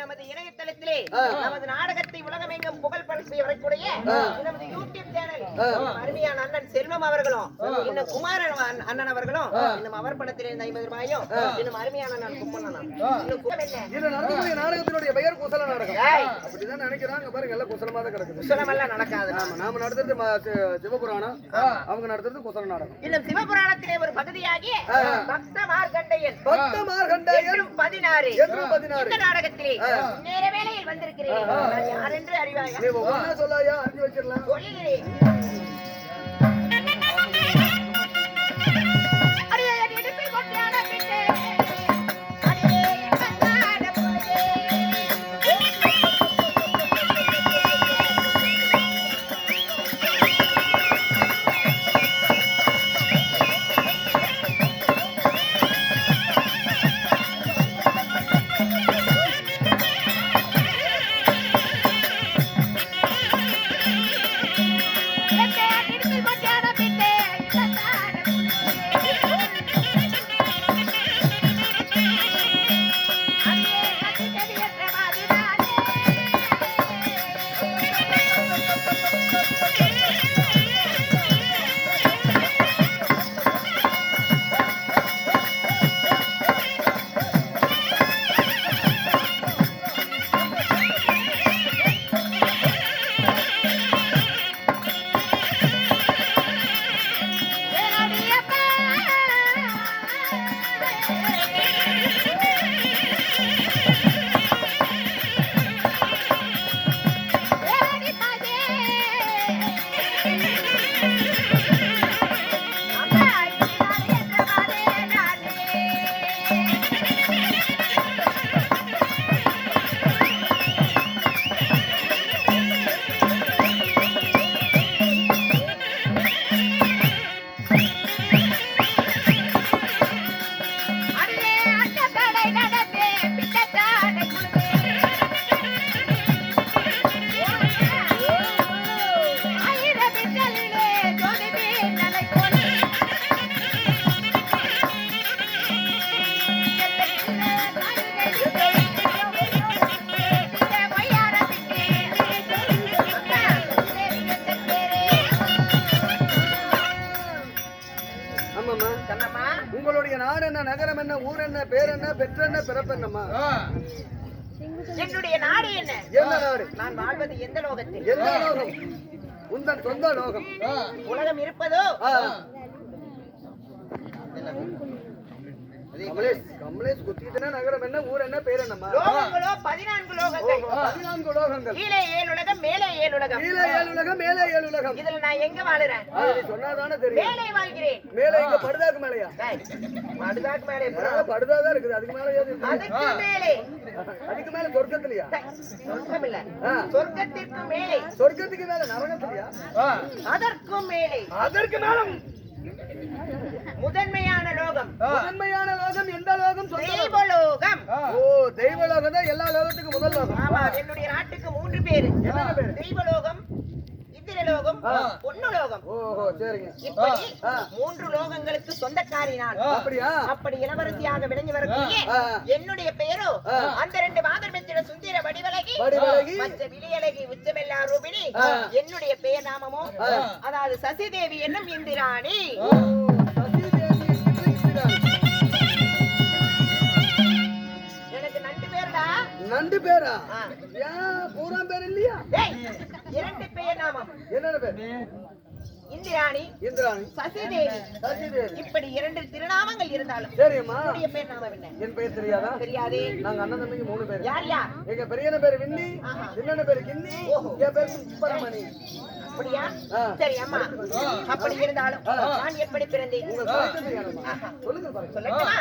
நமது இணையதளத்திலே நமது நாடகத்தை உலகமெங்கும் புகழ் பரப்பி வரக்கூடிய நமது யூடியூப் சேனல் அருமையான அண்ணன் செல்வம் அவர்களும் இன்னும் குமாரன் அண்ணன் அவர்களும் இன்னும் அவர் படத்திலே ஐம்பது ரூபாயும் இன்னும் அருமையான அண்ணன் குப்பண்ணனும் இன்னும் நடக்கக்கூடிய நாடகத்தினுடைய பெயர் குசல நாடகம். அப்படிதான் நினைக்கிறாங்க பாருங்க எல்லாம் குசலமா தான் கிடக்குது. குசலமெல்லாம் நடக்காது. நாம நடத்துறது சிவபுராணம். அவங்க நடத்துறது குசல நாடகம். இன்னும் சிவபுராணத்திலே ஒரு பகுதியாகி பக்த மார்கண்டையன் பக்த மார்கண்டையன் பதினாறு. பதினாறு. இந்த நாடகத்திலே நேர வேளையில் வந்திருக்கிறேன். நான் யார் என்று அறிவாயா நீ ஒவ்வொன்னா சொல்லாயா? அறிஞ்சு வச்சிடலாம். சொல்லுகிறேன் ஊர் என்ன பேர் என்ன பெற்ற என்ன பிறப்பு என்னம்மா என்னுடைய நாடு என்ன? என்ன நாடு? நான் வாழ்வது எந்த லோகத்தில்? எந்த லோகம்? உந்தன் சொந்த லோகம். உலகம் இருப்பதோ. கமலேஷ் கமலேஷ் குத்திக்கிட்டே நகரம் என்ன ஊர் என்ன பேர் என்னம்மா? லோகங்களோ பதினான்கு லோகங்கள். பதினான்கு லோகங்கள். கீழே ஏழு உலகம் மேலே ஏழு உலகம் கீழே ஏழு உலகம் மேலே ஏழு உலகம் இதுல நான் எங்க வாழுறேன்? நீ சொன்னாதானே தெரியும். மேலே வாழ்கிறேன். மேலே இங்க படுதாக்கு மேலையா? டேய், அடுதாக்கு மேலே போ. மேல படுதாதான் இருக்குது. அதுக்கு மேல ஏது? அதுக்கு மேலே. அதுக்கு மேல சொர்க்கத்திலயா? சொர்க்கம் இல்ல. சொர்க்கத்திற்கு மேலே. சொர்க்கத்துக்கு மேல நரகத்திலயா? அதற்கும் மேலே. அதற்கு மேல முதன்மையான லோகம். முதன்மையான லோகம் எந்த லோகம். தெய்வலோகம். ஓ தெய்வ லோகம் தான் எல்லா லோகத்துக்கும் முதல் லோகம். ஆமா என்னுடைய நாட்டுக்கு மூன்று பேரு? தெய்வலோகம் இப்படி. மூன்று லோகங்களுக்கு சொந்தக்காரி நான் அப்படியா அப்படி இளவரசியாக விளங்கி வரக்கூடிய. என்னுடைய பெயரோ. அந்த ரெண்டு மாதர் பெற்றிட சுந்தர வடிவலகி. மற்ற விழியழகி உச்சமெல்லா ரூபிணி. என்னுடைய பெயர் நாமமோ. அதாவது சசிதேவி என்னும் இந்திராணி நண்டு பேரா? பூரா பேர் இல்லையா? டேய், இரண்டு பெயர் நாமம். என்னென்ன பேர்? இந்திராணி இந்திராணி. சசிதேவி. சசிதேவி. இப்படி இரண்டு திருநாமங்கள் இருந்தாலும் சரிம்மா. என்னுடைய பேர் நாமம் என்ன? என் பேர் தெரியாதா? தெரியாதே. நாங்க அண்ணன் தம்பிக்கு மூணு பேர். யார் யார்? எங்க பெரியண்ண பேரு விண்ணி. சின்னண்ண பேரு கிண்ணி. என் பேரு சுப்பரமணி. அப்படியா. சரி அம்மா. அப்படி இருந்தாலும் நான் எப்படி பிறந்தேன். சொல்லுங்க சொல்லட்டுமா?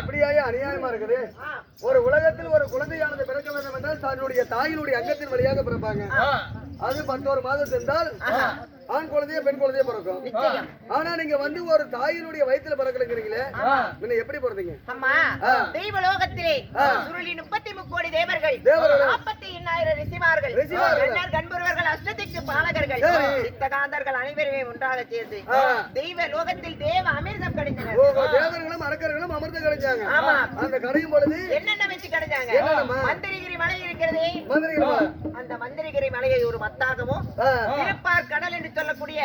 எப்படியாயே அநியாயமா இருக்குது? ஒரு உலகத்தில் ஒரு குழந்தையானது பிறக்க வேண்டும் என்றால் தன்னுடைய தாயினுடைய அங்கத்தின் வழியாக பிறப்பாங்க. அது பத்தோரு மாதம் சென்றால். ஆண் குழந்தைய பெண் குழந்தைய பிறக்கும் ஆனா நீங்க வந்து ஒரு தாயினுடைய வயித்துல பிறக்கலைங்கிறீங்களே நீங்க எப்படி பிறந்தீங்க அம்மா தெய்வ லோகத்திலே சுருளி முப்பத்தி முக்கோடி தேவர்கள். நாற்பத்தி எண்ணாயிரம். எண்ணர் கண்புருவர்கள் அஷ்டதிக்கு பாலகர்கள். சித்தகாந்தர்கள் அனைவருமே ஒன்றாக சேர்ந்து. தெய்வ லோகத்தில் தேவ அமிர்தம் கிடைத்தனர் தேவர்களும் அரக்கர்களும் அமர்ந்து கிடைச்சாங்க ஆமா. அந்த கடையும் பொழுது என்னென்ன வச்சு கிடைச்சாங்க? மந்திரிகிரி மலை இருக்கிறதே? அந்த மந்திரிகிரி மலையை ஒரு மத்தாகவும் ஆ, திருப்பார் கடல் என்று சொல்லக்கூடிய.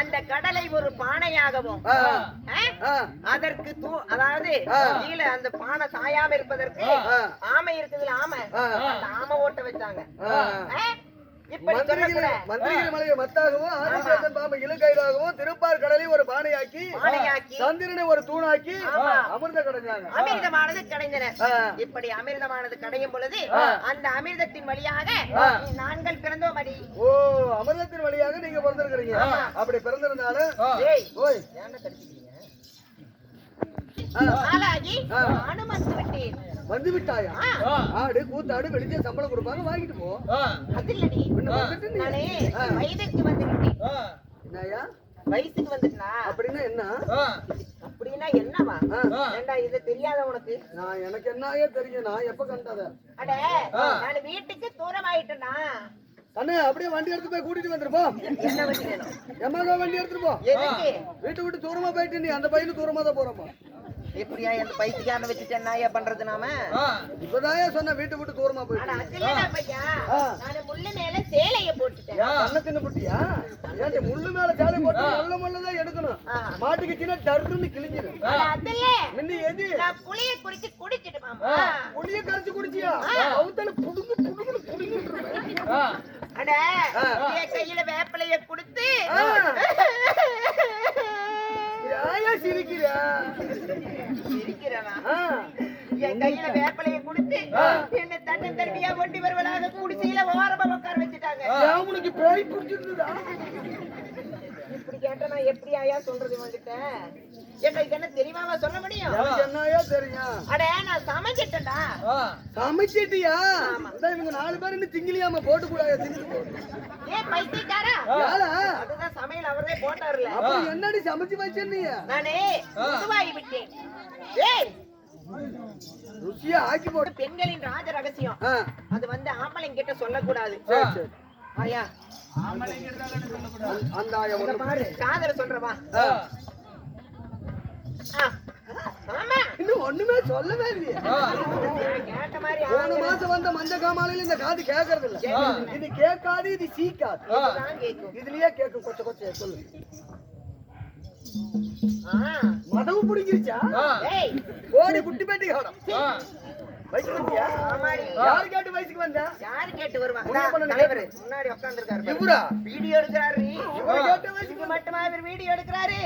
அந்த கடலை ஒரு பானையாகவும் அதற்கு தூ அதாவது. கீழே அந்த பானை சாயாம இருப்பதற்கு. ஆமை இருக்குதுல ஆமை. அந்த ஆமை ஓட்ட வச்சாங்க மத்தாகவும் ஆதிசேஷன் பாம்பு இலக்கைதாகவும் திருப்பார் கடலை ஒரு பானையாக்கி சந்திரனை ஒரு தூணாக்கி ஆமா. அமிர்த கடைஞ்சாங்க அமிர்தமானது கடைந்தன. இப்படி அமிர்தமானது கடையும் பொழுது. அந்த அமிர்தத்தின் வழியாக ஆ. நான்கள் பிறந்தோம் அடி ஓ அமிர்தத்தின் வழியாக நீங்க பிறந்திருக்கிறீங்க அப்படி பிறந்திருந்தாலும் தடுக்கிறீங்க? ஆ. ஆளாகி வந்து விட்டேன் வந்து விட்டாயா. ஆடு கூத்தாடு வெடிச்ச சம்பளம் கொடுப்பாங்க வாங்கிட்டு போ. அது இல்லடி நானே. வயதுக்கு வந்து விட்டேன் என்னய்யா? வயசுக்கு வந்துட்டா அப்படின்னா என்ன? அப்படின்னா என்னவா. ஏண்டா இது தெரியாத உனக்கு? நான் எனக்கு என்னையே தெரியும். நான் எப்ப கண்டத? அட நான் வீட்டுக்கு தூரம் ஆயிட்டேனா அண்ணே அப்படியே வண்டி எடுத்து போய் கூட்டிட்டு வந்துருப்போ என்ன வண்டி வேணும்? எம்எல்ஏ வண்டி எடுத்துட்டு போ. எதுக்கு? வீட்டை விட்டு தூரமா போயிட்டு நீ அந்த பையனும் தூரமா தான் போறப்பா. எப்படியா அந்த பைத்தியக்காரனை வச்சுட்டு என்னயா பண்றது நாம? இப்பதான் சொன்ன வீட்டை விட்டு தூரமா போயிட்டு. முள்ளு மேல சேலைய போட்டுட்டேன். கண்ண தின்னு புட்டியா? முள்ளு மேல சாலை போட்டு முள்ள முள்ள தான் எடுக்கணும். மாட்டுக்குச்சுன்னா டர்ன்னு கிழிஞ்சிடும் முன்ன எது. புளிய குடிச்சு குடிச்சிட்டு புளிய கரைச்சு குடிச்சியா? அவத்தால புடுங்கு புடுங்கு புடுங்கிட்டு அட கையில வேப்பிலைய கொடுத்து ஏயா சிரிக்கிற சிரிக்கிறனா ஆ. என் கையில வேப்பிலைய கொடுத்து என்ன தன்னன் தர்மியா கொண்டு வருவதாக குடிசையில ஓரமா உட்கார வச்சுட்டாங்க. உனக்கு பேய் பிடிச்சிருந்ததா? இப்படி கேட்டா நான் எப்படி ஆயா சொல்றது என்ன இது என்ன தெரியுமாவா சொல்ல முடியும்? எனக்கு என்னையா தெரியும். அட நான் சமைச்சிட்டேன்டா. சமைச்சிட்டியா? இந்த இவங்க நாலு பேர் இன்னும் திங்கிலியாம போட்டு. கூடாது திங்கிட்டு. ஏன் பைத்தியக்காரா அதுதான் சமையல் அவரே போட்டாருல. அப்ப என்னடி சமைச்சு வச்சிருந்தீங்க நானே முதுவாகி விட்டேன். ஏய்! ருசியா ஆக்கி போட்டு பெண்களின் ராஜ ரகசியம். அது வந்து ஆம்பளைங்க கிட்ட சொல்லக்கூடாது ஆயா அந்த பாரு காதல சொல்றவா இன்னும் ஒண்ணுமே சொல்லவே இல்லையே. போன மாசம் வந்த மஞ்ச காமாலையில இந்த காது கேக்குறது இல்ல இது கேட்காது இது சீக்காது. இதுலயே கேக்கும் கொச்ச கொச்ச சொல்லு. மதவு புடிங்கிருச்சா? ஓடி குட்டி பேட்டி காணும். யாரு கேட்டு வயசுக்கு வந்த? யாரு கேட்டு வருவாங்க தலைவர் முன்னாடி உட்கார்ந்திருக்காரு இவரா? வீடியோ எடுக்கிறாரு. கேட்ட வயசுக்கு மட்டுமா இவர் வீடியோ எடுக்கிறாரு?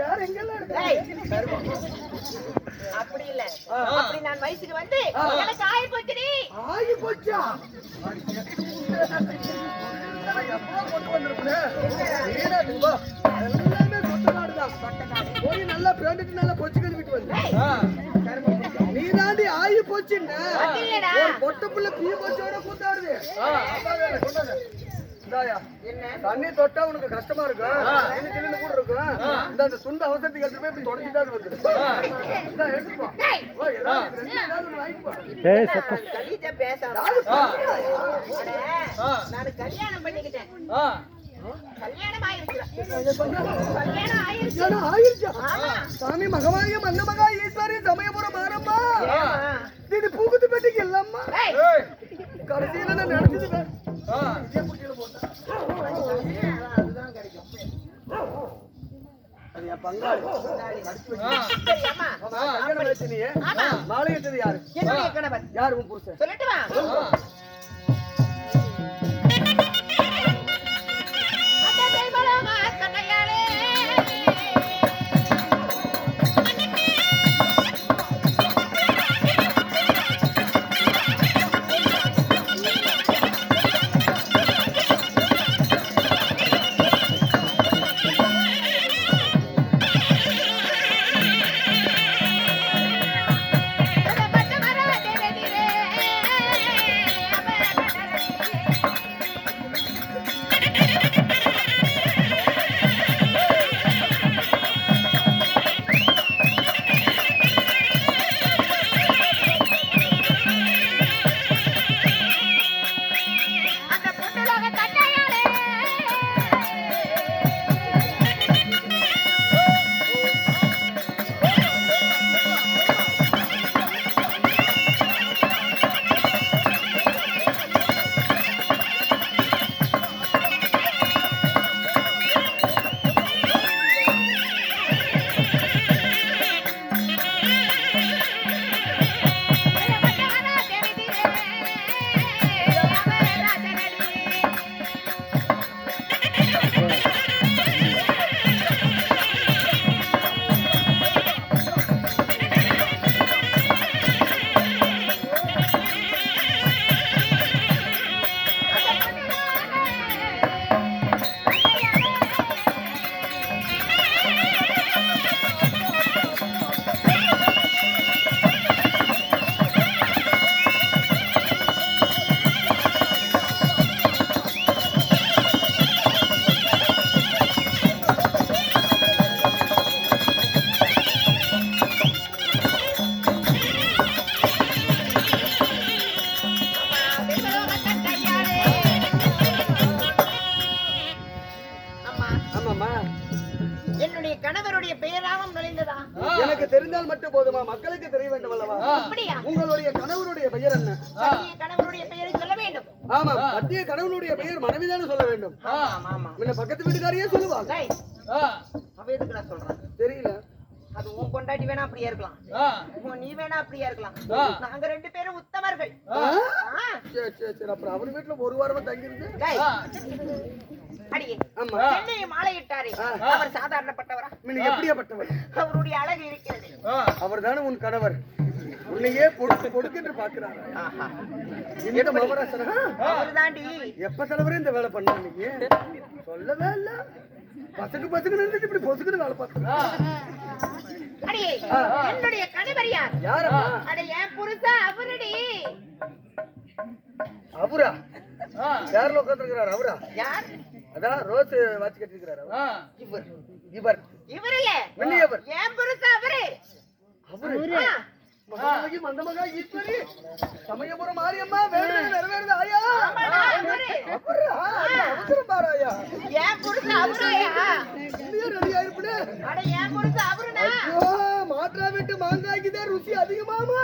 வேற எங்கெல்லாம் அப்படி இல்ல. அப்படி நான் வயசுக்கு வந்து எனக்கு ஆகி போச்சா? எல்லாமே நாடுதான். போய் நல்லா பிராண்டிட்டு நல்லா பொச்சு கழுவிட்டு வந்து நீ தாண்டி இல்லடா. ஒரு பொட்ட புள்ள பீ போச்சோட கூத்தாடுது. தண்ணி தொட்டா உனக்கு கஷ்டமா இருக்கும் சின்ன கூட இருக்கும் இந்த அந்த துண்டு அவசரத்துக்கு எடுத்து போய் இப்படி தொடச்சிட்டு அது வந்துடும் இந்தா எடுத்துப்பா ஓ, ஏதாவது ரெண்டு ஏதாவது ஒண்ணு வாங்கிப்பா நான் கலீஜா பேசாத அட, நான் கல்யாணம் பண்ணிக்கிட்டேன். கல்யாணம் ஆயிருச்சு. கல்யாணம் ஆயிருச்சு. ஏன்னா ஆயிருச்சா. ஆமா. சாமி மகவாய மன்ன மகா ஈஸ்வரி சமயபுரம் மாறம்மா? இது பூக்குத்து பெட்டிக்கு இல்லம்மா கடைசியில நான் நினைச்சது இதே குட்டியில போட்டேன். அது என் பங்காளி. சரி, அம்மா. ஆமா, கல்யாணம் வச்சு நீ. ஆமா. மாலை இட்டது யாரு யாரு உன் புருஷன்? சொல்லட்டுமா அல்லவா அப்படியா? உங்களுடைய கணவருடைய பெயர் என்ன? கணவருடைய பெயரை சொல்ல வேண்டும். ஆமா மத்திய கணவனுடைய பெயர் மனைவிதானே சொல்ல வேண்டும். ஆமா ஆமா. முன்ன பக்கத்து வீட்டுக்காரியே சொல்லுவாங்க. அவ எதுக்கு நான் சொல்றேன் தெரியல. அது உன் பொண்டாட்டி வேணா அப்படியே இருக்கலாம். நீ வேணா அப்படியே இருக்கலாம். நாங்க ரெண்டு பேரும் உத்தமர்கள். சரி சரி சரி அப்புறம் அவர் வீட்டுல ஒரு வாரமா என்னை மாலையிட்டாரே. அவர் சாதாரணப்பட்டவரா? எப்படியாப்பட்டவர்? அவருடைய அழகு இருக்கிறது. அவர் தானே உன் கணவர். உன்னையே கொடுத்து கொடுக்கின்ற பாக்குறாரு ஆஹா. இந்த மகராசனா எப்ப தலைவரே இந்த வேலை பண்ண நீங்க? சொல்லவே இல்ல. பசங்க பசங்க நின்றுட்டு இப்படி பொசுக்குன்னு வேலை பார்த்தா அடியே என்னுடைய கணவர் யார்? யாரம்மா? அட என் புருஷா அவருடி. அவரா? யாரில் உட்காந்துருக்கிறார் அவரா? யார்? அதான் ரோஸ் வாட்சி கட்டிருக்கிறார் இவர். இவர். இவர். இல்ல வெள்ளியவர். என் புருஷா அவரு. அவரு. மகாமகி மந்தமகா ஈஸ்வரி. சமயபுரம் மாரியம்மா வேறு நிறைவேறுது ஆயா. அவசரம் பாராயா. என் புருஷா அவராயா இல்லையா ரெடி ஆயிருப்படு அட என் புருஷா அவருனா மாற்றா விட்டு மாங்காய்க்குதான் ருசி அதிகமாமா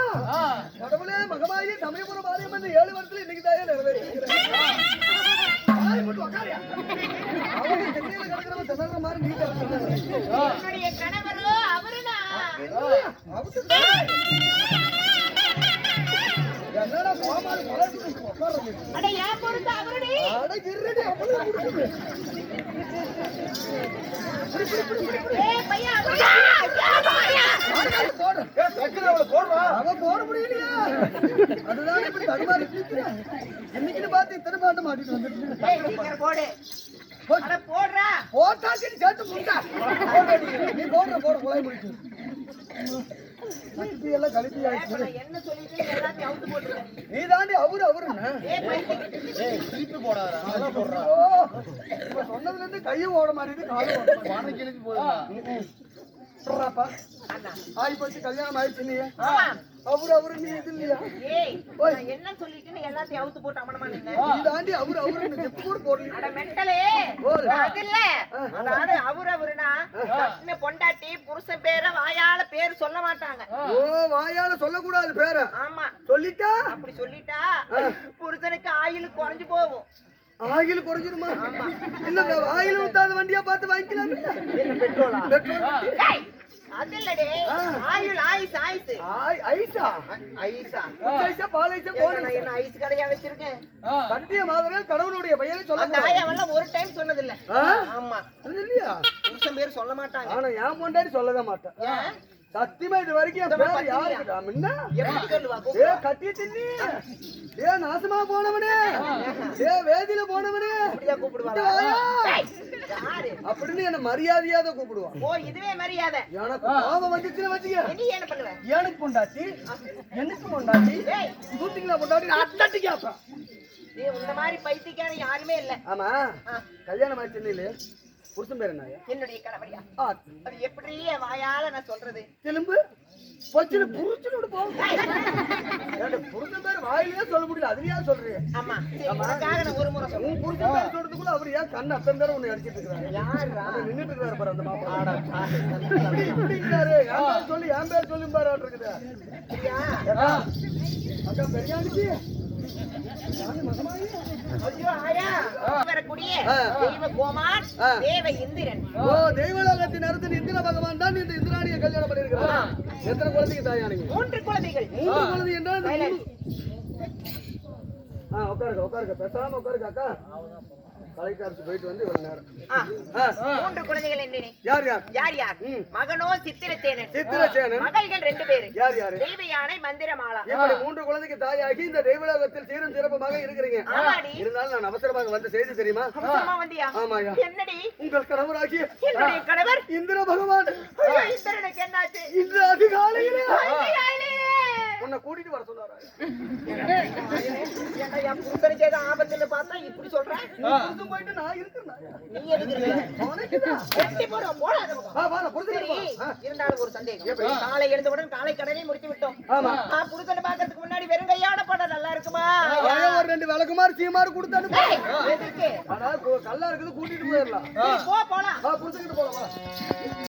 கடவுளே மகமாயி சமயபுரம் மாரியம்மன் இந்த ஏழு வருஷத்துல இன்னைக்கு தான் நிறைவேற்றிருக்கிறேன் ஆய், மட்டும் உக்காரியா. அட என் புருஷா அவருடி அட இருடி, அவ்வளவு முடிக்குது. ஏய் பையா அவருடா போடு. அவ போட முடியலையா? அதுதான் இப்படி தடுமாறி நிக்கிறேன். இன்னைக்குன்னு பார்த்து இத்தனை பாட்டு மாட்டிட்டு வந்துட்டு. ஏய் சீக்கிரம் போடு அட போடுறா போட்டா சரி, சேர்த்து முட்டா. போடு நீ. நீ போடுற, போடு, குழாய் முடிச்சு. கழுத்தி எல்லாம் போட்டுருக்கேன் நீ தாண்டி அவரு அவருன்னு ஏய் பைத்தியம். ஓ, இப்ப சொன்னதுல இருந்து கையும் ஓட மாட்டேங்குது காலும் ஓட மாட்டேங்குது. சொல்றாப்பா. அண்ணா. ஆகி போச்சு கல்யாணம் ஆயிடுச்சு நீ அவரு அவரு நீ இது இல்லையா? என்ன சொல்லிட்டு எல்லாத்தையும் அவுத்து போட்டு அமனமா தாண்டி அவரு அவரு கூட போடல. அது இல்ல. அதாவது அவர் அவருனா பொண்டாட்டி புருஷன் பேர வாயால பேர் சொல்ல மாட்டாங்க. ஓ வாயால சொல்லக்கூடாது பேர. ஆமா. சொல்லிட்டா? அப்படி சொல்லிட்டா புருஷனுக்கு ஆயுள் குறைஞ்சு போகும். ஆயில் குறைஞ்சிருமா? இல்ல ஆயில் ஊத்தாத வண்டியா பார்த்து வாங்கிக்கலாம் பெட்ரோலா? பெட்ரோல் கடவுளுடைய பெயரை அந்த சொல்ல ஒரு டைம் சொன்னது இல்ல ஆ? ஆமா. அது இல்லையா புருஷன் பேர் சொல்ல மாட்டாங்க. ஆனா என் பொண்டாட்டி சொல்லவே மாட்டேன் சத்தியமா இது வரைக்கும் என் பேர் யாருக்குடா முன்ன? ஏ கட்டி தின்னி ஏ நாசமா போனவனே? ஏ வேதியில போனவனே? அப்படியா கூப்பிடுவாங்க அப்படின்னு என்ன கூப்பிடுவான் ஓ இதுவே மரியாதை. எனக்கு கோபம் வந்துச்சுன்னு வச்சுக்க. நீ என்ன பண்ணுவ? எனக்கு பொண்டாட்டி எனக்கு பொண்டாட்டி ஏய் கூட்டிங்களா பொண்டாட்டி நான் அத்தட்டி கேட்பேன் நீ உன்ன மாதிரி பைத்தியக்காரன் யாருமே இல்ல. ஆமா. கல்யாணம் ஆயிடுச்சு இல்லையே புருஷன் பேர் என்னுடைய கணவரியா? அது எப்படி என் வாயால நான் சொல்றது? தெலும்பு? பொச்சுன்னு புருஷனோட போகும் புருஷன் பேர் வாயிலே சொல்ல முடியல. அதுலயா சொல்றீங்க ஆமா. ஒரு முறை உன் புருஷன் பேர் சொல்றதுக்குள்ள அவர் ஏன் கண்ணு அத்தனை பேர் உன்னை அடிச்சிட்டு இருக்காரு யாருடா அங்க நின்னுட்டு இருக்காரு பாரு அந்த மாப்பிள்ளை. சொல்லி என் பேர் சொல்லி பாரு இருக்குது அக்கா யாரு மகமாயி? ஐயோ ஆயா. வரக்கூடிய. தெய்வ. தேவ இந்திரன். ஓ தெய்வலோகத்தின் அரசன் இந்திர பகவான் தான் இந்த இந்திராணியை கல்யாணம் எத்தனை குழந்தைங்க தாயானீங்க? மூன்று குழந்தைகள். மூன்று குழந்தை என்றால் உட்காருங்க உட்காருங்க. பேசாம உட்காருங்க அக்கா. கலெக்டர் போயிட்டு வந்து இவ்வளவு நேரம். ஆ, ஆ, மூன்று குழந்தைகள் என்னனே யார் யார்? யார் யார். மகனோ சித்திரத்தேனன் சித்திரசேனன். மகள்கள் ரெண்டு பேரு. யார் யாரு? தெய்வ யானை மந்திரமாலா. இப்படி மூன்று குழந்தைக்கு தாயாகி இந்த தெய்வலோகத்தில் சீரும் சிறப்புமாக இருக்கிறீங்க. இருந்தாலும் நான் அவசரமாக வந்த செய்தி தெரியுமா? அவசரமா வந்தியா? ஆமாய்யா. என்னடி? உங்கள் கணவராகிய என்னுடைய கணவர்? இந்திர பகவான் இந்திரனுக்கு என்னாச்சு இன்று அதிகாலையிலே. உன்னை கூட்டிட்டு வர சொன்னாரா? என் புருஷனுக்கு ஏதோ ஆபத்துன்னு பார்த்தா இப்படி சொல்றேன் புருஷன் போயிட்டு நான் இருக்கிறேன்? நீ இருந்தாலும் ஒரு சந்தேகம். காலை எழுந்தவுடன் காலை கடனை முடித்து விட்டோம். ஆமா. நான் புருஷனை பாக்கிறதுக்கு முன்னாடி வெறும் கையோட போட நல்லா இருக்குமா? ஒரு ரெண்டு விளக்குமாறு சீமாறு கொடுத்து அனுப்பு. ஏய், எதுக்கு? ஆனா கு- கல்லா இருக்குது கூட்டிட்டு போயிடலாம். போலாம். வா புருஷன்கிட்ட போலாம் வா.